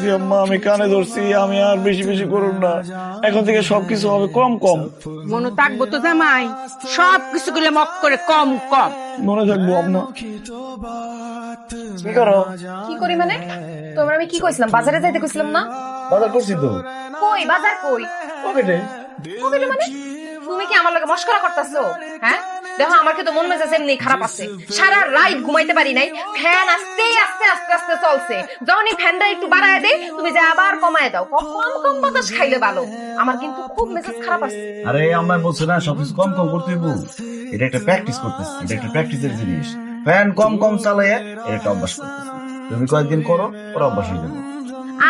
জি আম্মা আমি কানে ধরছি আমি আর বেশি বেশি করুন না। এখন থেকে সবকিছু হবে কম কম। মনে থাকব তো জামাই সব কিছু গুলো মক করে কম কম। মনে থাকব আম্মা কি করো? কি করি মানে? তোমরা আমি কি কইছিলাম? বাজারে যাইতে কইছিলাম না? বাজার করছি তো। কই বাজার কই? পকেটে। পকেটে মানে? তুমি কি আমার লগে মস্করা করতেছো? হ্যাঁ? দেখো আমার কিন্তু মন মেজাজ এমনি খারাপ আছে। সারা রাত ঘুমাইতে পারি নাই। ফ্যান আস্তে আস্তে আস্তে আস্তে চলছে। যখনই ফ্যানটা একটু বাড়ায় দেয় তুমি যে আবার কমায় দাও কম কম বাতাস খাইলে ভালো? আমার কিন্তু খুব মেজাজ খারাপ আছে। আরে আমরা বলছি না সবকিছু কম কম করতে হইব। এটা একটা প্র্যাকটিস করতেছি এটা একটা প্র্যাকটিসের জিনিস। ফ্যান কম কম চালাইয়ে এটা একটা অভ্যাস করতেছি। তুমি কয়েকদিন করো ওর অভ্যাস হয়ে যাবে।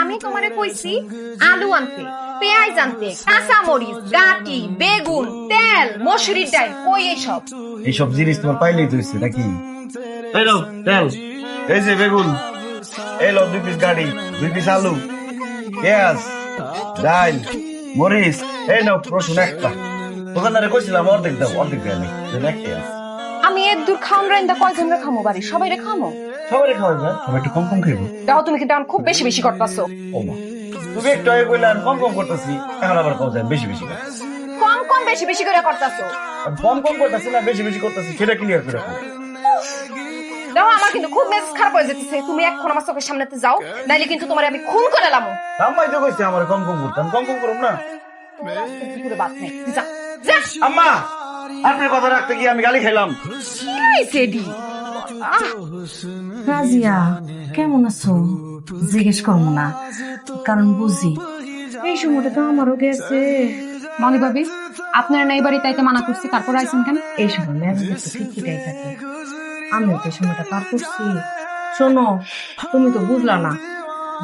আমি তোমারে কইছি আলু আনতে। পেঁয়াজ আনতে কাঁচা মরিচ গাটি বেগুন তেল মসুরির ডাল কই এইসব? এইসব জিনিস তোমার পাইলেই তো হইছে নাকি? এই নাও তেল। এই যে বেগুন এই লো দুই পিস গাড়ি দুই পিস আলু পেঁয়াজ ডাল মরিচ এই নাও রসুন একটা। দোকানদারে কইছিলাম অর্ধেক দাও অর্ধেক দেয় আমি এর দূর খাওন রাইন্দা কয়জন রে খামো বাড়ি? সবাই রে খামো সবাই খাওয়া যায় সবাই একটু কম কম খাইবো। দেখো তুমি কিন্তু এখন খুব বেশি বেশি করতেছো? ও মা। তুমি একটু আগে কইলেন কম কম করতেছি এখন আবার কম যায় বেশি বেশি কম কম বেশি বেশি করে করতেছো? কম কম করতেছি না বেশি বেশি করতেছি সেটা ক্লিয়ার করে রাখো। দেখো আমার কিন্তু খুব মেজাজ খারাপ হয়ে যেতেছে। তুমি এখন আমার চোখের সামনেতে যাও নাইলে কিন্তু তোমার আমি খুন করে লামো। আম্মাই তো কইছে আমার কম কম করতাম কম কম করুম না। পুরো বাদ নেই যা! যা আম্মা আপনার কথা রাখতে গিয়ে আমি গালি খেলাম কি হয়েছে ডি রাজিয়া কেমন আছো? জিজ্ঞেস করব না কারণ বুঝি। এই সময়টা তো আমারও গেছে। মনে ভাবি আপনার নাই বাড়ি তাইতে মানা করছি তারপর আইসেন কেন? এই সময় মেজাজ একটু থাকে আমিও তো এই সময়টা পার করছি। শোনো তুমি তো বুঝলা না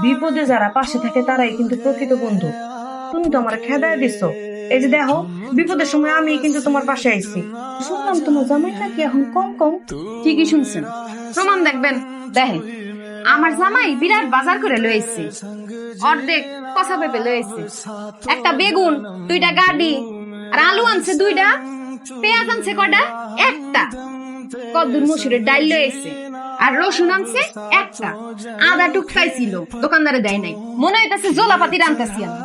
বিপদে যারা পাশে থাকে তারাই কিন্তু প্রকৃত বন্ধু। তুমি তো আমার খেদায় দিচ্ছ এই যে দেখো বিপদের সময় আমি কিন্তু তোমার পাশে আইছি। শুনলাম তোমার জামাই নাকি এখন কম কম? ঠিকই শুনছেন। প্রমাণ দেখবেন। দেখেন আমার জামাই বিরাট বাজার করে লয়েছে অর্ধেক কষা পেঁপে লয়েছে একটা বেগুন, দুইটা গাডি, আর আলু আনছে দুইটা, পেঁয়াজ আনছে কয়টা? একটা। কদ্দুর মসুরের ডাল লয়েছে আর রসুন আনছে একটা। আদা টুকটাই ছিল, দোকানদারে দেয় নাই। মনে হইতাছে জোলাপাতি রান্তাছি আমি।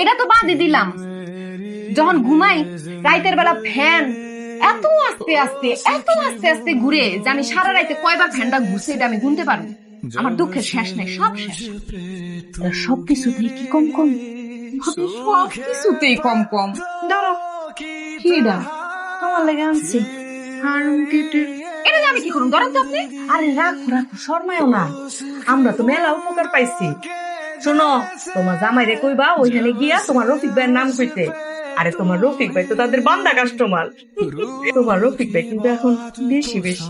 এটা তো বাদই দিলাম। যখন ঘুমাই, রাইতের বেলা ফ্যান এত আস্তে আস্তে, এত আস্তে আস্তে ঘুরে যে আমি সারা রাইতে কয়বার ফ্যানটা ঘুরছে এটা আমি গুনতে পারব। আমার দুঃখের শেষ নেই, সব শেষ। সব কিছুতেই কি কম কম সব কিছুতেই কম কম এটা তোমার লেগে আনছি। এটা আমি কি করুন আপনি। আরে রাখো রাখো না। আমরা তো মেলা উপকার পাইছি। শোনো, তোমার কইবা, ওইখানে গিয়া তোমার রফিক ভাইয়ের নাম কইতে। আরে তোমার রফিক ভাই তো তাদের বান্দা কাস্টমার। তোমার রফিক ভাই কিন্তু এখন বেশি বেশি।